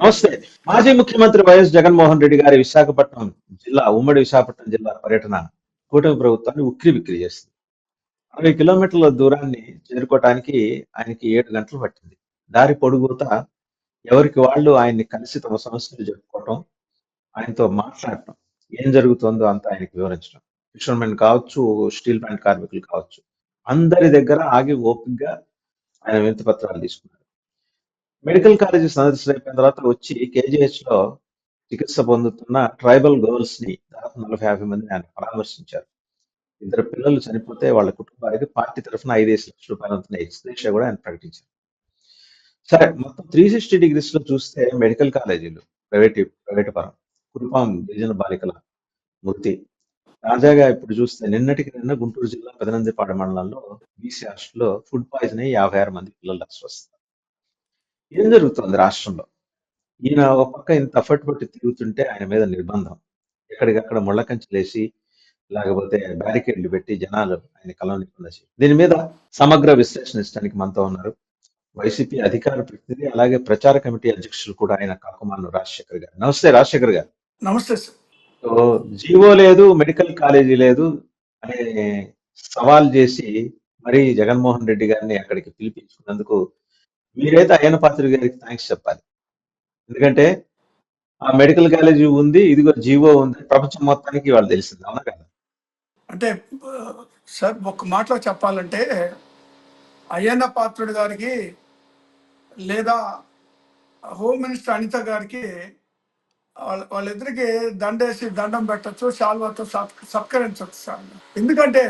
నమస్తే. మాజీ ముఖ్యమంత్రి వైఎస్ జగన్మోహన్ రెడ్డి గారి విశాఖపట్నం జిల్లా ఉమ్మడి విశాఖపట్నం జిల్లా పర్యటన కూటమి ప్రభుత్వాన్ని ఉక్కిరి బిక్కిరి చేసింది అరవై కిలోమీటర్ల దూరాన్ని చేరుకోవటానికి ఆయనకి ఏడు గంటలు పట్టింది. దారి పొడుగుత ఎవరికి వాళ్ళు ఆయన్ని కలిసి తమ సమస్యలు చెప్పుకోవటం ఆయనతో మాట్లాడటం ఏం జరుగుతుందో అంతా ఆయనకి వివరించడం ఫిషర్మెన్ కావచ్చు స్టీల్ ప్లాంట్ కార్మికులు కావచ్చు అందరి దగ్గర ఆగి ఓపికగా ఆయన వినతి పత్రాలు తీసుకున్నారు. మెడికల్ కాలేజీ సందర్శన అయిపోయిన తర్వాత వచ్చి కేజీహెచ్లో చికిత్స పొందుతున్న ట్రైబల్ గర్ల్స్ని దాదాపు నలభై యాభై మందిని ఆయన పరామర్శించారు. ఇద్దరు పిల్లలు చనిపోతే వాళ్ళ కుటుంబానికి పార్టీ తరఫున ఐదేసి లక్షల రూపాయలు అంతున్న కూడా ఆయన ప్రకటించారు. సరే మొత్తం త్రీ సిక్స్టీ డిగ్రీస్లో చూస్తే మెడికల్ కాలేజీలు ప్రైవేట్ ప్రైవేట్ పరం కురుపాం గిరిజన బాలికల మృతి. తాజాగా ఇప్పుడు చూస్తే నిన్నటికి నిన్న గుంటూరు జిల్లా పెదనందిపాడు మండలంలో బీసీ హాస్టల్లో ఫుడ్ పాయిజన్ అయ్యి యాభై ఆరు మంది పిల్లలు అస్వస్థ ఏం జరుగుతుంది రాష్ట్రంలో? ఈయన ఒక పక్క ఇంత అఫర్ట్ పట్టి తిరుగుతుంటే ఆయన మీద నిర్బంధం. ఎక్కడికక్కడ ముళ్ళ కంచెలేసి లేకపోతే బ్యారికేడ్లు పెట్టి జనాలు ఆయన కలవనికుండా దీని మీద సమగ్ర విశ్లేషణ ఇచ్చడానికి మనతో ఉన్నారు. వైసీపీ అధికార ప్రతినిధి అలాగే ప్రచార కమిటీ అధ్యక్షులు కూడా ఆయన కాకుమాను రాజశేఖర్ గారు. నమస్తే రాజశేఖర్ గారు. నమస్తే సార్. జీవో లేదు మెడికల్ కాలేజీ లేదు అనే సవాల్ చేసి మరి జగన్మోహన్ రెడ్డి గారిని అక్కడికి పిలిపించుకున్నందుకు మీరైతే అయ్యన్న పాత్రి గారికి థ్యాంక్స్ చెప్పాలి. ఎందుకంటే ఆ మెడికల్ కాలేజీ ఉంది ఇదిగో జీవో ఉంది ప్రపంచం మొత్తానికి వాళ్ళు తెలిసింది అవునా కదా? అంటే సార్ ఒక మాటలో చెప్పాలంటే అయ్యన్న పాత్రుడు గారికి లేదా హోమ్ మినిస్టర్ అనిత గారికి వాళ్ళ వాళ్ళిద్దరికి దండేసి దండం పెట్టచ్చు శాల్వాతో సత్ సత్కరించవచ్చు సార్. ఎందుకంటే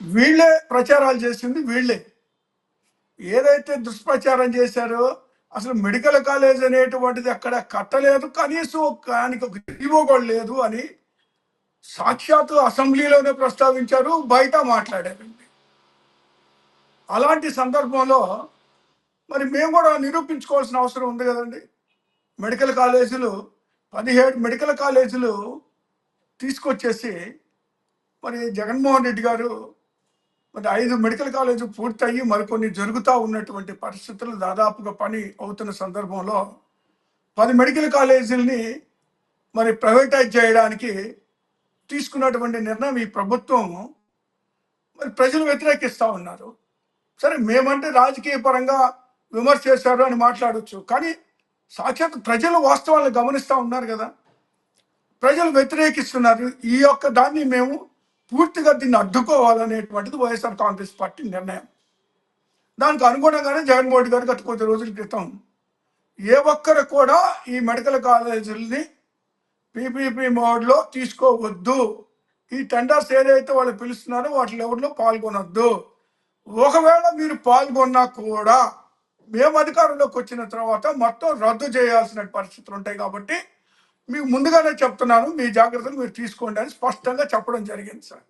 వీళ్ళే ప్రచారాలు చేసింది వీళ్ళే. ఏదైతే దుష్ప్రచారం చేశారో అసలు మెడికల్ కాలేజ్ అనేటువంటిది అక్కడ కట్టలేదు. కనీసం దానికి ఒక జీవో కూడా లేదు అని సాక్షాత్తు అసెంబ్లీలోనే ప్రస్తావించారు బయట మాట్లాడారండి. అలాంటి సందర్భంలో మరి మేము కూడా నిరూపించుకోవాల్సిన అవసరం ఉంది కదండి. మెడికల్ కాలేజీలు పదిహేడు మెడికల్ కాలేజీలు తీసుకొచ్చేసి మరి జగన్మోహన్ రెడ్డి గారు మరి ఐదు మెడికల్ కాలేజీ పూర్తయి మరికొన్ని జరుగుతూ ఉన్నటువంటి పరిస్థితులు దాదాపుగా పని అవుతున్న సందర్భంలో పది మెడికల్ కాలేజీలని మరి ప్రైవేటైజ్ చేయడానికి తీసుకున్నటువంటి నిర్ణయం ఈ ప్రభుత్వం మరి ప్రజలు వ్యతిరేకిస్తూ ఉన్నారు. సరే మేమంటే రాజకీయ పరంగా విమర్శ చేశారు అని మాట్లాడచ్చు. కానీ సాక్షాత్ ప్రజలు వాస్తవాలను గమనిస్తూ ఉన్నారు కదా. ప్రజలు వ్యతిరేకిస్తున్నారు. ఈ యొక్క దాన్ని మేము పూర్తిగా దీన్ని అడ్డుకోవాలనేటువంటిది వైఎస్ఆర్ కాంగ్రెస్ పార్టీ నిర్ణయం. దానికి అనుగుణంగానే జగన్మోహన్ రెడ్డి గారు గత కొద్ది రోజుల క్రితం ఏ ఒక్కరు కూడా ఈ మెడికల్ కాలేజీలని పీపీపీ మోడ్లో తీసుకోవద్దు. ఈ టెండర్స్ ఏదైతే వాళ్ళు పిలుస్తున్నారో వాటి ఎవరిలో పాల్గొనొద్దు. ఒకవేళ మీరు పాల్గొన్నా కూడా మేము అధికారంలోకి వచ్చిన తర్వాత మొత్తం రద్దు చేయాల్సిన పరిస్థితులు ఉంటాయి కాబట్టి మీకు ముందుగానే చెప్తున్నాను మీ జాగ్రత్తలు మీరు తీసుకోండి అని స్పష్టంగా చెప్పడం జరిగింది సార్.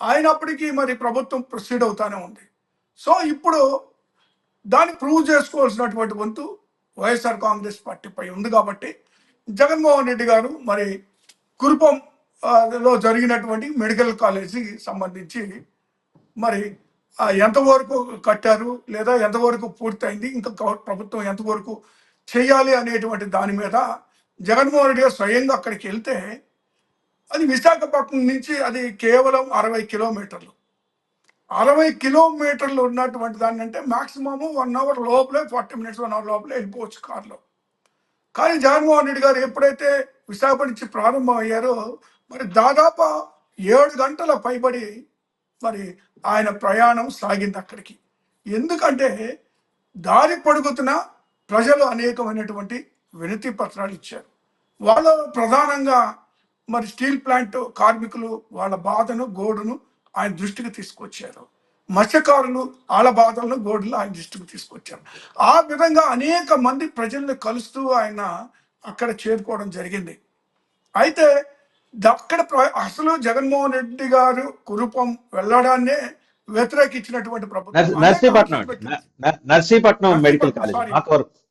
అయినప్పటికీ మరి ప్రభుత్వం ప్రొసీడ్ అవుతానే ఉంది. సో ఇప్పుడు దాన్ని ప్రూవ్ చేసుకోవాల్సినటువంటి వంతు వైఎస్ఆర్ కాంగ్రెస్ పార్టీపై ఉంది కాబట్టి జగన్మోహన్ రెడ్డి గారు మరి కురుపం లో జరిగినటువంటి మెడికల్ కాలేజీకి సంబంధించి మరి ఎంతవరకు కట్టారు లేదా ఎంతవరకు పూర్తయింది ఇంకా ప్రభుత్వం ఎంతవరకు చేయాలి అనేటువంటి దాని మీద జగన్మోహన్ రెడ్డి గారు స్వయంగా అక్కడికి వెళ్తే అది విశాఖపట్నం నుంచి అది కేవలం అరవై కిలోమీటర్లు. అరవై కిలోమీటర్లు ఉన్నటువంటి దాన్ని అంటే మాక్సిమం వన్ అవర్ లోపలే ఫార్టీ మినిట్స్ వన్ అవర్ లోపలే వెళ్ళిపోవచ్చు కార్లో. కానీ జగన్మోహన్ రెడ్డి గారు ఎప్పుడైతే విశాఖపట్నం నుంచి ప్రారంభం అయ్యారో మరి దాదాపు ఏడు గంటల పైబడి మరి ఆయన ప్రయాణం సాగింది అక్కడికి. ఎందుకంటే దారి పొడుగుతున్న ప్రజలు అనేకమైనటువంటి వినతి పత్రాలు ఇచ్చారు. వాళ్ళు ప్రధానంగా మరి స్టీల్ ప్లాంట్ కార్మికులు వాళ్ళ బాధను గోడును ఆయన దృష్టికి తీసుకొచ్చారు. మత్స్యకారులు వాళ్ళ బాధలను గోడులు ఆయన దృష్టికి తీసుకొచ్చారు. ఆ విధంగా అనేక మంది ప్రజల్ని కలుస్తూ ఆయన అక్కడ చేరుకోవడం జరిగింది. అయితే అక్కడ అసలు జగన్మోహన్ రెడ్డి గారు కురుపం వెళ్ళడాన్నే వ్యతిరేకించినటువంటి ప్రభుత్వం. నర్- Narsipatnam Narsipatnam medical college.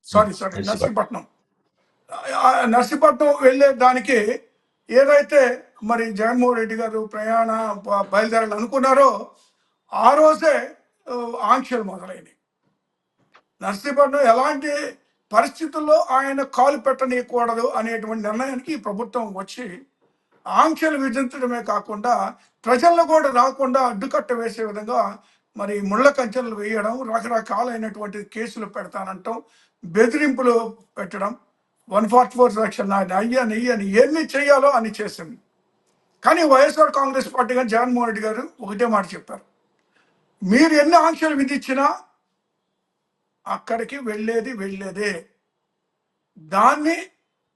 Sorry sorry Narsipatnam. Narsipatnam వెళ్ళే దానికి ఏదైతే మరి జగన్మోహన్ రెడ్డి గారు ప్రయాణ బ- బయలుదేరాలి అనుకున్నారో ఆ రోజే ఆంక్షలు మొదలైనవి నర్సీపట్నం ఎలాంటి పరిస్థితుల్లో ఆయన కాలు పెట్టనీయకూడదు అనేటువంటి నిర్ణయానికి ఈ ప్రభుత్వం వచ్చి ఆంక్షలు విధించడమే కాకుండా ప్రజల్లో కూడా రాకుండా అడ్డుకట్ట వేసే విధంగా మరి ముళ్ళ కంచెలు వేయడం రకరకాలైనటువంటి కేసులు పెడతానంటాం బెదిరింపులు పెట్టడం వన్ ఫార్టీ ఫోర్ సెక్షన్ అయ్యని ఇయ్యని ఎన్ని చేయాలో అని చేసింది. కానీ వైఎస్ఆర్ కాంగ్రెస్ పార్టీ కానీ జగన్మోహన్ రెడ్డి గారు ఒకటే మాట చెప్పారు. మీరు ఎన్ని ఆంక్షలు విధించినా అక్కడికి వెళ్ళేది వెళ్ళేదే. దాన్ని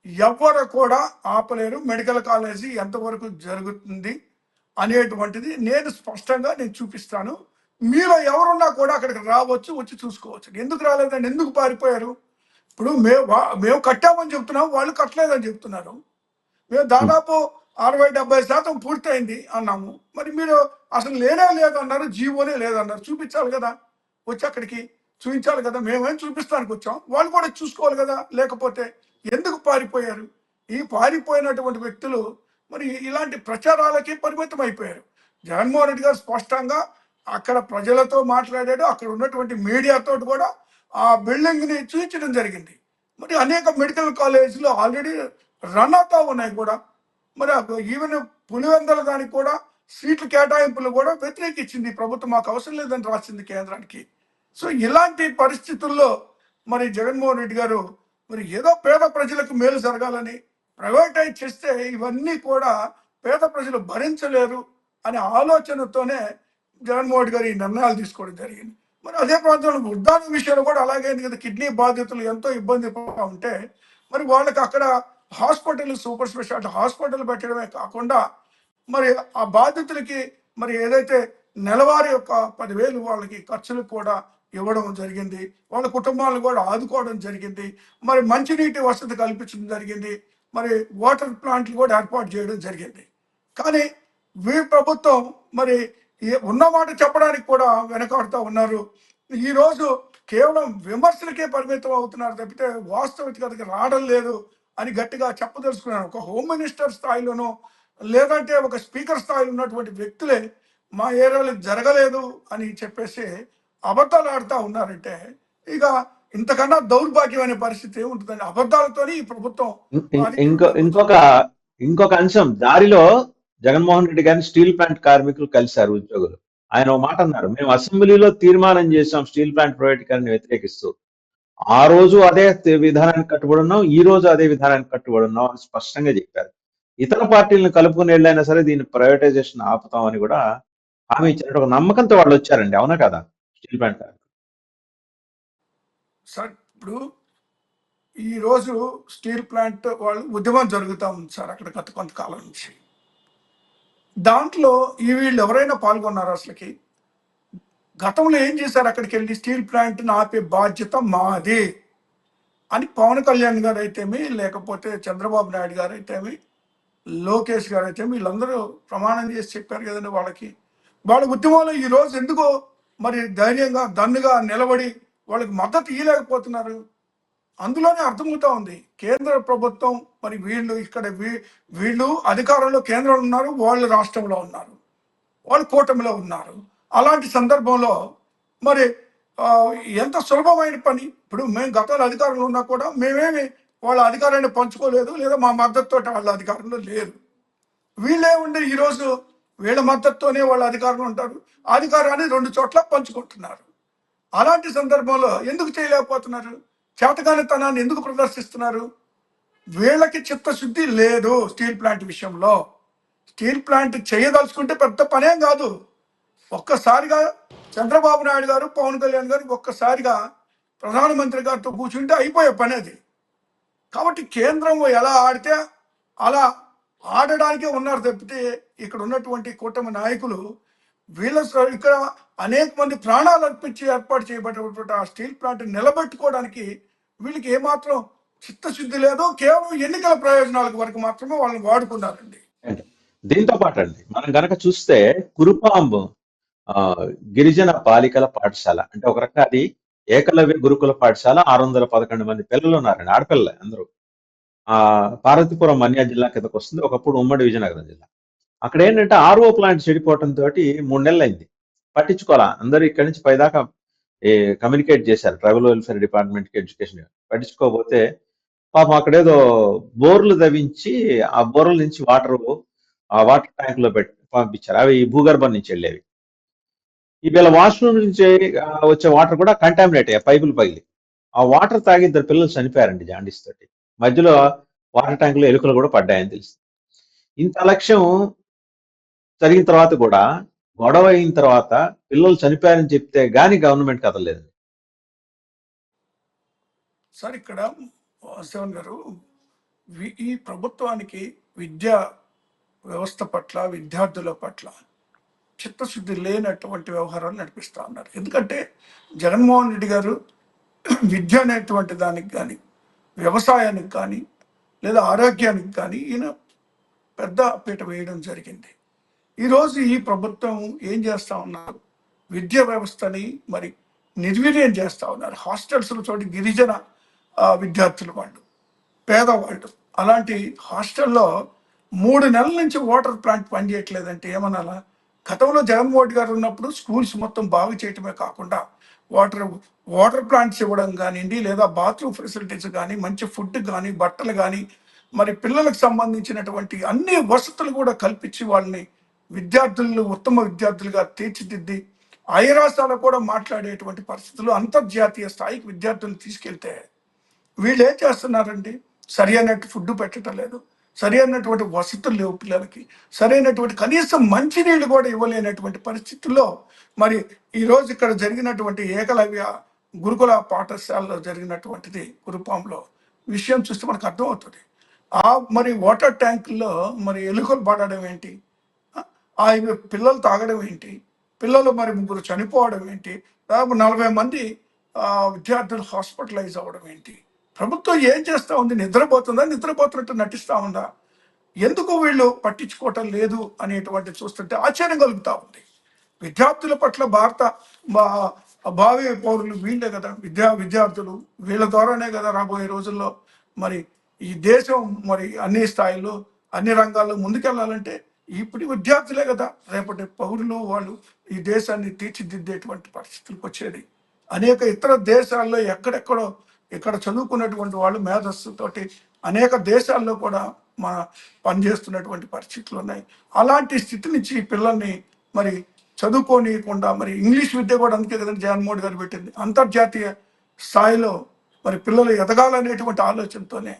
ఎవ్వరు కూడా ఆపలేరు. మెడికల్ కాలేజీ ఎంతవరకు జరుగుతుంది అనేటువంటిది నేను స్పష్టంగా నేను చూపిస్తాను. మీలో ఎవరున్నా కూడా అక్కడికి రావచ్చు వచ్చి చూసుకోవచ్చు. ఎందుకు రాలేదండి? ఎందుకు పారిపోయారు? ఇప్పుడు మేము వా- మేము కట్టామని చెప్తున్నాం వాళ్ళు కట్టలేదని చెప్తున్నారు. మేము దాదాపు అరవై డెబ్బై శాతం పూర్తయింది అన్నాము. మరి మీరు అసలు లేనే లేదన్నారు జీవోనే లేదన్నారు. చూపించాలి కదా. వచ్చి అక్కడికి చూపించాలి కదా. మేమేం చూపిస్తానికి వచ్చాం? వాళ్ళు కూడా చూసుకోవాలి కదా. లేకపోతే ఎందుకు పారిపోయారు? ఈ పారిపోయినటువంటి వ్యక్తులు మరి ఇలాంటి ప్రచారాలకి పరిమితం అయిపోయారు. జగన్మోహన్ రెడ్డి గారు స్పష్టంగా అక్కడ ప్రజలతో మాట్లాడాడు అక్కడ ఉన్నటువంటి మీడియాతో కూడా ఆ బిల్డింగ్ని చూపించడం జరిగింది. మరి అనేక మెడికల్ కాలేజీలు ఆల్రెడీ రన్ అవుతా ఉన్నాయి కూడా. మరి ఈవెన్ పులివెందల దానికి కూడా సీట్లు కేటాయింపులు కూడా వ్యతిరేకించింది ప్రభుత్వం. మాకు అవసరం లేదని రాసింది కేంద్రానికి. సో ఇలాంటి పరిస్థితుల్లో మరి జగన్మోహన్ రెడ్డి గారు మరి ఏదో పేద ప్రజలకు మేలు జరగాలని ప్రైవేటైజ్ చేస్తే ఇవన్నీ కూడా పేద ప్రజలు భరించలేరు అనే ఆలోచనతోనే జగన్మోహన్ రెడ్డి గారు ఈ నిర్ణయాలు తీసుకోవడం జరిగింది. మరి అదే ప్రాంతంలో వృద్ధాప్య విషయంలో కూడా అలాగే కదా. కిడ్నీ బాధితులు ఎంతో ఇబ్బంది పడుతూ ఉంటే మరి వాళ్ళకి అక్కడ హాస్పిటల్ సూపర్ స్పెషాలిటీ హాస్పిటల్ పెట్టడమే కాకుండా మరి ఆ బాధితులకి మరి ఏదైతే నెలవారీ యొక్క పదివేలు వాళ్ళకి ఖర్చులు కూడా ఇవ్వడం జరిగింది. వాళ్ళ కుటుంబాలను కూడా ఆదుకోవడం జరిగింది. మరి మంచినీటి వసతి కల్పించడం జరిగింది. మరి వాటర్ ప్లాంట్లు కూడా ఏర్పాటు చేయడం జరిగింది. కానీ వీ ప్రభుత్వం మరి ఏ- ఉన్న మాట చెప్పడానికి కూడా వెనకాడుతూ ఉన్నారు. ఈ రోజు కేవలం విమర్శలకే పరిమితం అవుతున్నారు తప్పితే వాస్తవికతకి రావడం లేదు అని గట్టిగా చెప్పదలుచుకున్నాను. ఒక హోమ్ మినిస్టర్ స్థాయిలోనో లేదంటే ఒక స్పీకర్ స్థాయిలో ఉన్నటువంటి వ్యక్తులే మా ఏరియాలో జరగలేదు అని చెప్పేసి అబద్ధాలు ఆడుతూ ఉన్నారంటే ఇక ఇంతకన్నా దౌర్భాగ్యమైన పరిస్థితి ఉంటుందండి? అబద్ధాలతోనే ఈ ప్రభుత్వం ఇంకో ఇంకొక ఇంకొక అంశం. దారిలో జగన్మోహన్ రెడ్డి గారిని స్టీల్ ప్లాంట్ కార్మికులు కలిశారు ఉద్యోగులు. ఆయన ఒక మాట అన్నారు మేము అసెంబ్లీలో తీర్మానం చేశాం స్టీల్ ప్లాంట్ ప్రైవేటీకరణ వ్యతిరేకిస్తూ. ఆ రోజు అదే విధానానికి కట్టుబడి ఉన్నాం ఈ రోజు అదే విధానానికి కట్టుబడి ఉన్నాం అని స్పష్టంగా చెప్పారు. ఇతర పార్టీలను కలుపుకుని వెళ్ళైనా సరే దీన్ని ప్రైవేటైజేషన్ ఆపుతామని కూడా హామీ ఇచ్చినట్టు ఒక నమ్మకంతో వాళ్ళు వచ్చారండి అవునా కదా? స్టీల్ ప్లాంట్ సార్ ఇప్పుడు ఈ రోజు స్టీల్ ప్లాంట్ వాళ్ళు ఉద్యమం జరుగుతూ ఉంది సార్ అక్కడ గత కొంతకాలం నుంచి. దాంట్లో ఈ వీళ్ళు ఎవరైనా పాల్గొన్నారు అసలుకి? గతంలో ఏం చేశారు అక్కడికి వెళ్ళి? స్టీల్ ప్లాంట్ని ఆపే బాధ్యత మాది అని పవన్ కళ్యాణ్ గారు అయితేమి లేకపోతే చంద్రబాబు నాయుడు గారు అయితేమి లోకేష్ గారు అయితే వీళ్ళందరూ ప్రమాణం చేసి చెప్పారు కదండి వాళ్ళకి. వాళ్ళ ఉద్యమంలో ఈ రోజు ఎందుకో మరి ధైర్యంగా దన్నుగా నిలబడి వాళ్ళకి మద్దతు ఇవ్వలేకపోతున్నారు అందులోనే అర్థమవుతా ఉంది. కేంద్ర ప్రభుత్వం మరి వీళ్ళు ఇక్కడ వీ- వీళ్ళు అధికారంలో కేంద్రంలో ఉన్నారు వాళ్ళు రాష్ట్రంలో ఉన్నారు వాళ్ళు కూటమిలో ఉన్నారు. అలాంటి సందర్భంలో మరి ఎంత సులభమైన పని? ఇప్పుడు మేము గతంలో అధికారంలో ఉన్నా కూడా మేమేమి వాళ్ళ అధికారాన్ని పంచుకోలేదు లేదా మా మద్దతుతో వాళ్ళ అధికారంలో లేరు వీళ్ళే ఉండి ఈరోజు వీళ్ళ మద్దతుతోనే వాళ్ళ అధికారంలో ఉంటారు. అధికారాన్ని రెండు చోట్ల పంచుకుంటున్నారు. అలాంటి సందర్భంలో ఎందుకు చేయలేకపోతున్నారు? చేతగానితనాన్ని ఎందుకు ప్రదర్శిస్తున్నారు? వీళ్ళకి చిత్తశుద్ధి లేదు స్టీల్ ప్లాంట్ విషయంలో. స్టీల్ ప్లాంట్ చేయదలుచుకుంటే పెద్ద పనేం కాదు. ఒక్కసారిగా చంద్రబాబు నాయుడు గారు పవన్ కళ్యాణ్ గారు ఒక్కసారిగా ప్రధానమంత్రి గారితో కూర్చుంటే అయిపోయే పని అది. కాబట్టి కేంద్రం ఎలా ఆడితే అలా ఆడడానికే ఉన్నారు తప్పితే ఇక్కడ ఉన్నటువంటి కూటమి నాయకులు వీళ్ళ ఇక్కడ అనేక మంది ప్రాణాలు అర్పించి ఏర్పాటు చేయబడినటువంటి ఆ స్టీల్ ప్లాంట్ నిలబెట్టుకోవడానికి వీళ్ళకి ఏమాత్రం చిత్తశుద్ధి లేదు కేవలం ఎన్నికల ప్రయోజనాలకు వరకు మాత్రమే వాళ్ళని వాడుకున్నారండి. దీంతో పాటు అండి మనం గనక చూస్తే కురుపాంబు ఆ, గిరిజన బాలికల పాఠశాల. అంటే ఒక రకంగా అది ఏకలవ్య గురుకుల పాఠశాల ఆరు వందల పదకొండు మంది పిల్లలు ఉన్నారండి ఆడపిల్లలే అందరూ. ఆ పార్వతీపురం మన్యా జిల్లా కిందకు వస్తుంది ఒకప్పుడు ఉమ్మడి విజయనగరం జిల్లా. అక్కడ ఏంటంటే ఆర్ఓ ప్లాంట్ చెడిపోవటం తోటి మూడు నెలలు అయింది పట్టించుకోవాలా? అందరూ ఇక్కడి నుంచి పైదాకా కమ్యూనికేట్ చేశారు ట్రైబల్ వెల్ఫేర్ డిపార్ట్మెంట్కి ఎడ్యుకేషన్ పట్టించుకోకపోతే పాపం అక్కడేదో బోర్లు తవ్వించి ఆ బోర్ల నుంచి వాటర్ ఆ వాటర్ ట్యాంక్లో పెట్టి పంపించారు. అవి భూగర్భం నుంచి వెళ్ళేవి. ఈ వాష్రూమ్ నుంచి వచ్చే వాటర్ కూడా కంటామినేట్ అయ్యాయి పైపులు పగిలి. ఆ వాటర్ తాగి ఇద్దరు పిల్లలు చనిపోయారండి జాండీస్ తోటి. మధ్యలో వాటర్ ట్యాంక్లో ఎలుకలు కూడా పడ్డాయని తెలుసు ఇంత అలక్ష్యం జరిగిన తర్వాత కూడా గొడవ అయిన తర్వాత పిల్లలు చనిపోయారని చెప్తే గాని గవర్నమెంట్ కదలేదు సార్ ఇక్కడ వాసవన్ గారు ఈ ప్రభుత్వానికి విద్యా వ్యవస్థ పట్ల విద్యార్థుల పట్ల చిత్తశుద్ధి లేనటువంటి వ్యవహారాలు నడిపిస్తూ ఉన్నారు. ఎందుకంటే జగన్మోహన్ రెడ్డి గారు విద్య అనేటువంటి దానికి కానీ వ్యవసాయానికి కానీ లేదా ఆరోగ్యానికి కానీ ఈయన పెద్ద పీట వేయడం జరిగింది. ఈరోజు ఈ ప్రభుత్వం ఏం చేస్తా ఉన్నారు? విద్యా వ్యవస్థని మరి నిర్వీర్యం చేస్తూ ఉన్నారు. హాస్టల్స్లో చోటి గిరిజన విద్యార్థులు వాళ్ళు పేదవాళ్ళు. అలాంటి హాస్టల్లో మూడు నెలల నుంచి వాటర్ ప్లాంట్ పనిచేయట్లేదంటే ఏమనాలా? గతంలో జగన్మోహన్ గారు ఉన్నప్పుడు స్కూల్స్ మొత్తం బాగు చేయటమే కాకుండా వాటర్ వాటర్ ప్లాంట్స్ ఇవ్వడం కానివ్వండి లేదా బాత్రూమ్ ఫెసిలిటీస్ కానీ మంచి ఫుడ్ కానీ బట్టలు కానీ మరి పిల్లలకు సంబంధించినటువంటి అన్ని వసతులు కూడా కల్పించి వాళ్ళని విద్యార్థులను ఉత్తమ విద్యార్థులుగా తీర్చిదిద్ది అయరాసాలు కూడా మాట్లాడేటువంటి పరిస్థితులు అంతర్జాతీయ స్థాయికి విద్యార్థులను తీసుకెళ్తే వీళ్ళు ఏం చేస్తున్నారండి? సరి అయినట్టు ఫుడ్ పెట్టడం లేదు. సరి అయినటువంటి వసతులు లేవు పిల్లలకి. సరైనటువంటి కనీసం మంచినీళ్ళు కూడా ఇవ్వలేనటువంటి పరిస్థితుల్లో మరి ఈరోజు ఇక్కడ జరిగినటువంటి ఏకలవ్య గురుకుల పాఠశాలలో జరిగినటువంటిది గురుపాంలో విషయం చూస్తే మనకు అర్థమవుతుంది. ఆ మరి వాటర్ ట్యాంకుల్లో మరి ఎలుకలు పడడం ఏంటి? ఆ పిల్లలు తాగడం ఏంటి? పిల్లలు మరి ముగ్గురు చనిపోవడం ఏంటి? దాదాపు నలభై మంది విద్యార్థులు హాస్పిటలైజ్ అవ్వడం ఏంటి? ప్రభుత్వం ఏం చేస్తా ఉంది? నిద్రపోతుందా? నిద్రపోతున్నట్టు నటిస్తూ ఉందా? ఎందుకు వీళ్ళు పట్టించుకోవటం లేదు అనేటువంటి చూస్తుంటే ఆశ్చర్యం కలుగుతూ ఉంది. విద్యార్థుల పట్ల భారత బా- భావి పౌరులు వీళ్ళే కదా. విద్యా విద్యార్థులు వీళ్ళ ద్వారానే కదా రాబోయే రోజుల్లో మరి ఈ దేశం మరి అన్ని స్థాయిలో అన్ని రంగాల్లో ముందుకెళ్ళాలంటే ఇప్పుడు విద్యార్థులే కదా. రేపటి పౌరులు వాళ్ళు ఈ దేశాన్ని తీర్చిదిద్దేటువంటి పరిస్థితులకు వచ్చేది. అనేక ఇతర దేశాల్లో ఎక్కడెక్కడో ఇక్కడ చదువుకున్నటువంటి వాళ్ళు మేధస్సుతోటి అనేక దేశాల్లో కూడా మన పనిచేస్తున్నటువంటి పరిస్థితులు ఉన్నాయి. అలాంటి స్థితి నుంచి పిల్లల్ని మరి చదువుకోనియకుండా మరి ఇంగ్లీష్ విద్య కూడా అందుకే కదండి జగన్మోహన్ గారు పెట్టింది. అంతర్జాతీయ స్థాయిలో మరి పిల్లలు ఎదగాలనేటువంటి ఆలోచనతోనే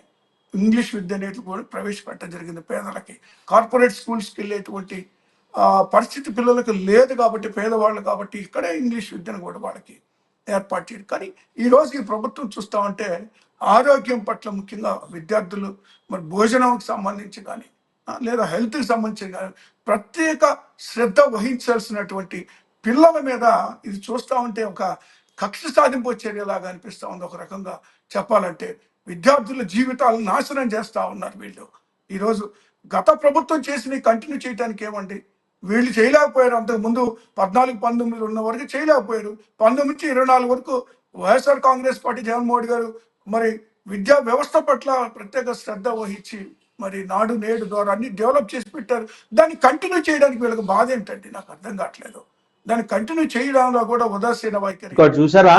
ఇంగ్లీష్ విద్య అనేది కూడా ప్రవేశపెట్టడం జరిగింది పేదలకి. కార్పొరేట్ స్కూల్స్కి వెళ్ళేటువంటి పరిస్థితి పిల్లలకు లేదు కాబట్టి పేదవాళ్ళు కాబట్టి ఇక్కడే ఇంగ్లీష్ విద్యను కూడా వాళ్ళకి ఏర్పాటు చేయడం. కానీ ఈ ఈ ప్రభుత్వం చూస్తా ఉంటే ఆరోగ్యం పట్ల ముఖ్యంగా విద్యార్థులు మరి భోజనంకి సంబంధించి కానీ లేదా హెల్త్కి సంబంధించి కానీ ప్రత్యేక శ్రద్ధ వహించాల్సినటువంటి పిల్లల మీద ఇది చూస్తూ ఉంటే ఒక కక్ష సాధింపు చర్యలాగా అనిపిస్తూ ఉంది. ఒక రకంగా చెప్పాలంటే విద్యార్థుల జీవితాలను నాశనం చేస్తూ ఉన్నారు వీళ్ళు. ఈరోజు గత ప్రభుత్వం చేసిన కంటిన్యూ చేయడానికి ఏమండి? వీళ్ళు చేయలేకపోయారు. అంతకు ముందు పద్నాలుగు పంతొమ్మిది ఉన్న వరకు చేయలేకపోయారు. పంతొమ్మిది నుంచి ఇరవై నాలుగు వరకు వైఎస్ఆర్ కాంగ్రెస్ పార్టీ జగన్మోహన్ గారు మరి విద్యా వ్యవస్థ పట్ల ప్రత్యేక శ్రద్ధ వహించి మరి నాడు నేడు ద్వారా అన్ని డెవలప్ చేసి పెట్టారు. దాన్ని కంటిన్యూ చేయడానికి వీళ్ళకి బాధ ఏంటండి? నాకు అర్థం కావట్లేదు. దాన్ని కంటిన్యూ చేయడంలో కూడా ఉదాసీన వైఖరి. చూసారా?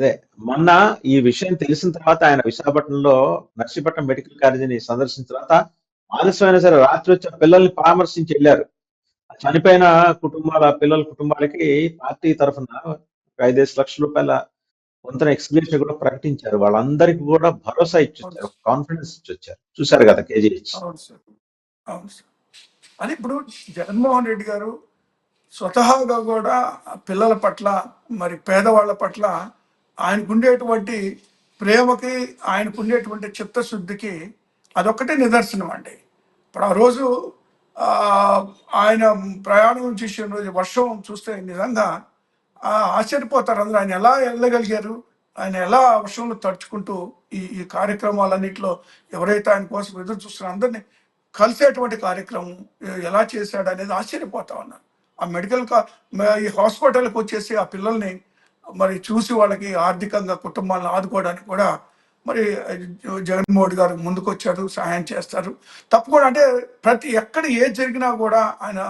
అదే మొన్న ఈ విషయం తెలిసిన తర్వాత ఆయన విశాఖపట్నంలో నర్సీపట్నం మెడికల్ కాలేజీని సందర్శించిన తర్వాత ఆలస్యమైనా సరే రాత్రి వచ్చి పిల్లల్ని పరామర్శించి వెళ్ళారు. చనిపోయిన కుటుంబాల పిల్లల కుటుంబాలకి పార్టీ తరఫున ఐదేసి లక్షల రూపాయల వంతన ఎక్స్గ్రేషన్ కూడా ప్రకటించారు. వాళ్ళందరికీ కూడా భరోసా ఇచ్చొచ్చారు కాన్ఫిడెన్స్ ఇచ్చొచ్చారు చూశారు కదా కేజీహెచ్. అని ఇప్పుడు జగన్మోహన్ రెడ్డి గారు స్వతహాగా కూడా పిల్లల పట్ల మరి పేదవాళ్ళ పట్ల ఆయనకుండేటువంటి ప్రేమకి ఆయనకుండేటువంటి చిత్తశుద్ధికి అదొక్కటే నిదర్శనం అండి. ఇప్పుడు ఆ రోజు ఆయన ప్రయాణం చేసిన రోజు వర్షం చూస్తే నిజంగా ఆశ్చర్యపోతారు అందరూ. ఆయన ఎలా వెళ్ళగలిగారు? ఆయన ఎలా వర్షంలో తడుచుకుంటూ ఈ ఈ కార్యక్రమాలన్నింటిలో ఎవరైతే ఆయన కోసం ఎదురు చూస్తున్నారో అందరినీ కలిసేటువంటి కార్యక్రమం ఎలా చేశాడు అనేది ఆశ్చర్యపోతా ఉన్నారు. ఆ మెడికల్ కా ఈ హాస్పిటల్కి వచ్చేసి ఆ పిల్లల్ని మరి చూసి వాళ్ళకి ఆర్థికంగా కుటుంబాలను ఆదుకోవడానికి కూడా మరి జగన్మోహన్ గారు ముందుకొచ్చారు సహాయం చేస్తారు. తప్పకుండా అంటే ప్రతి ఎక్కడ ఏది జరిగినా కూడా ఆయన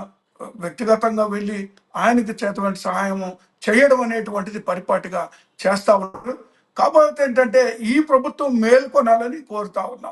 వ్యక్తిగతంగా వెళ్ళి ఆయనకి చేతమైన సహాయము చేయడం అనేటువంటిది పరిపాటిగా చేస్తా ఉన్నారు. కాకపోతే ఏంటంటే ఈ ప్రభుత్వం మేల్కొనాలని కోరుతా ఉన్నాం.